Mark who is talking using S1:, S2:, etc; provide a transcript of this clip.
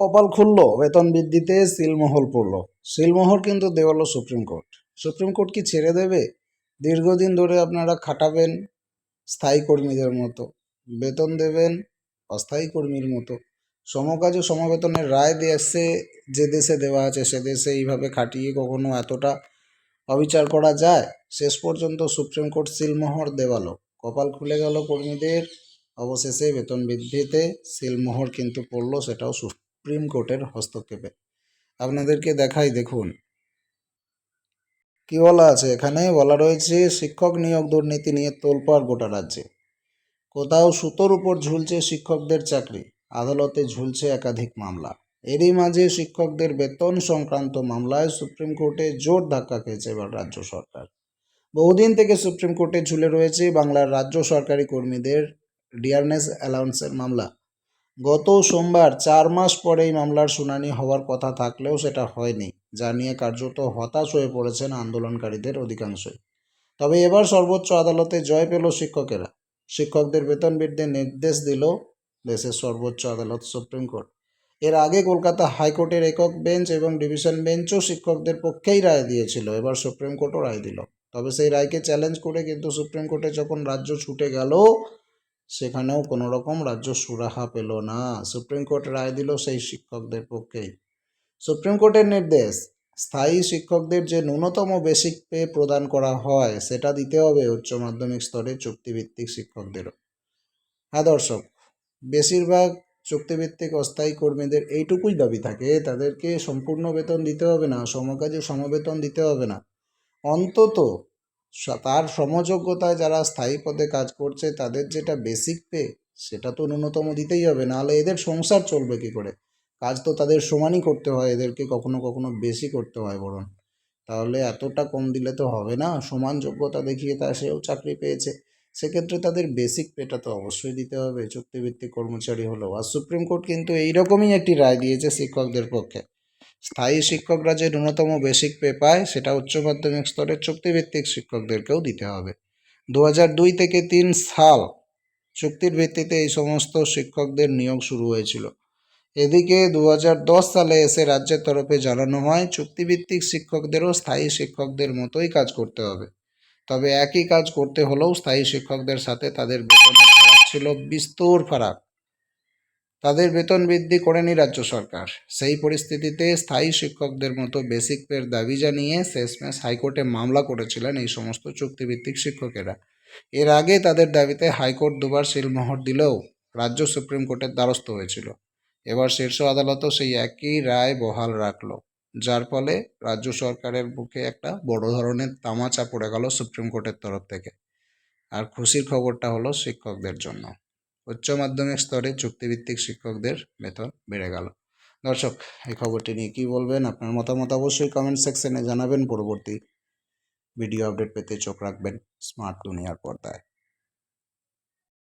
S1: কপাল খুললো, বেতন বৃদ্ধিতে সিলমোহর পড়ল। সিলমোহর কিন্তু দেওয়ালো সুপ্রিম কোর্ট। সুপ্রিম কোর্ট কি ছেড়ে দেবে? দীর্ঘদিন ধরে আপনারা খাটাবেন স্থায়ী কর্মীদের মতো। বেতন দেবেন অস্থায়ী কর্মীর মতো। সমকাজ ও সমবেতনের রায় দিয়েছে যে দেশে দেওয়া আছে সে দেশে এইভাবে খাটিয়ে কখনো এতটা অবিচার করা যায়? শেষ পর্যন্ত সুপ্রিম কোর্ট সিলমোহর দেওয়ালো। কপাল খুলে গেল কর্মীদের। অবশেষে বেতন বৃদ্ধিতে সিলমোহর কিন্তু পড়ল, সেটাও সুপ্রিম কোর্টের হস্তক্ষেপে। আপনাদেরকে দেখাই, দেখুন। কি বলা আছে এখানে? বলা রয়েছে, শিক্ষক নিয়োগ দুর্নীতি নিয়ে তোলপাড় গোটা রাজ্যে। কোথাও সুতোর উপর ঝুলছে শিক্ষকদের চাকরি, আদালতে ঝুলছে একাধিক মামলা। এরই মাঝে শিক্ষকদের বেতন সংক্রান্ত মামলায় সুপ্রিম কোর্টে জোর ধাক্কা খেয়েছে এবার রাজ্য সরকার। বহুদিন থেকে সুপ্রিম কোর্টে ঝুলে রয়েছে বাংলার রাজ্য সরকারি কর্মীদের ডিয়ারনেস অ্যালাউন্সের মামলা। গত সোমবার চার মাস পরে এই মামলার শুনানি হওয়ার কথা থাকলেও সেটা হয়নি, যা নিয়ে কার্যত হতাশ হয়ে পড়েছেন আন্দোলনকারীদের অধিকাংশই। তবে এবার সর্বোচ্চ আদালতে জয় পেল শিক্ষকেরা। শিক্ষকদের বেতন বৃদ্ধির নির্দেশ দিল দেশের সর্বোচ্চ আদালত সুপ্রিম কোর্ট। এর আগে কলকাতা হাইকোর্টের একক বেঞ্চ এবং ডিভিশন বেঞ্চও শিক্ষকদের পক্ষেই রায় দিয়েছিল, এবার সুপ্রিম কোর্টও রায় দিল। তবে সেই রায়কে চ্যালেঞ্জ করে কিন্তু সুপ্রিম কোর্টে যখন রাজ্য ছুটে গেল সেখানেও কোনো রকম রাজ্য সুরাহা পেল না। সুপ্রিম কোর্ট রায় দিল সেই শিক্ষকদের পক্ষেই সুপ্রিম কোর্টের নির্দেশ, স্থায়ী শিক্ষকদের যে ন্যূনতম বেসিক পে প্রদান করা হয়, সেটা দিতে হবে উচ্চ মাধ্যমিক স্তরে চুক্তিভিত্তিক শিক্ষকদেরও। হ্যাঁ দর্শক, বেশিরভাগ চুক্তিভিত্তিক অস্থায়ী কর্মীদের এইটুকুই দাবি থাকে, তাদেরকে সম্পূর্ণ বেতন দিতে হবে না, সমকাজে সমবেতন দিতে হবে না। অন্তত তার সমযোগ্যতায় যারা স্থায়ী পদে কাজ করছে, তাদের যেটা বেসিক পে সেটা তো ন্যূনতম দিতেই হবে। নাহলে এদের সংসার চলবে কি করে? কাজ তো তাদের সমানই করতে হয়, এদেরকে কখনো কখনো বেশি করতে হয় বরং। তাহলে এতটা কম দিলে তো হবে না। সমান যোগ্যতা দেখিয়ে তা সেও চাকরি পেয়েছে। সেক্ষেত্রে তাদের বেসিক পেটা তো অবশ্যই দিতে হবে। চুক্তিভিত্তিক কর্মচারী হলেও। আর সুপ্রিম কোর্ট কিন্তু এইরকমই একটি রায় দিয়েছে শিক্ষকদের পক্ষে। স্থায়ী শিক্ষকরা যে ন্যূনতম বেসিক পে পায় সেটা উচ্চ মাধ্যমিক স্তরের চুক্তিভিত্তিক শিক্ষকদেরকেও দিতে হবে। দু হাজার দুই থেকে তিন সাল চুক্তির ভিত্তিতে এই সমস্ত শিক্ষকদের নিয়োগ শুরু হয়েছিল। এদিকে দু দশ সালে এসে রাজ্যের তরফে জানানো হয়, চুক্তিভিত্তিক শিক্ষকদেরও স্থায়ী শিক্ষকদের মতোই কাজ করতে হবে। তবে একই কাজ করতে হলেও স্থায়ী শিক্ষকদের সাথে তাদের বেতনের ফারাক ছিল বিস্তর ফারাক। তাদের বেতন বৃদ্ধি করেনি রাজ্য সরকার। সেই পরিস্থিতিতে স্থায়ী শিক্ষকদের মতো বেসিক পের দাবি জানিয়ে শেষমেশ হাইকোর্টে মামলা করেছিলেন এই সমস্ত চুক্তিভিত্তিক শিক্ষকেরা। এর আগে তাদের দাবিতে হাইকোর্ট দুবার সিলমোহর দিলেও রাজ্য সুপ্রিম কোর্টের দ্বারস্থ হয়েছিল। এবার শীর্ষ আদালতও সেই একই রায় বহাল রাখল। যার ফলে রাজ্য সরকারের বুকে একটা বড় ধরনের তামাচা পড়ে গেল সুপ্রিম কোর্টের তরফ থেকে। আর খুশির খবরটা হলো শিক্ষকদের জন্য। উচ্চ মাধ্যমিক স্তরে চুক্তিভিত্তিক শিক্ষকদের বেতন বেড়ে গেল। দর্শক, এই খবরটি নিয়ে কী বলবেন? আপনার মতামত অবশ্যই কমেন্ট সেকশনে জানাবেন। পরবর্তী ভিডিও আপডেট পেতে চোখ রাখবেন। স্মার্ট দুনিয়ার পর্দায়।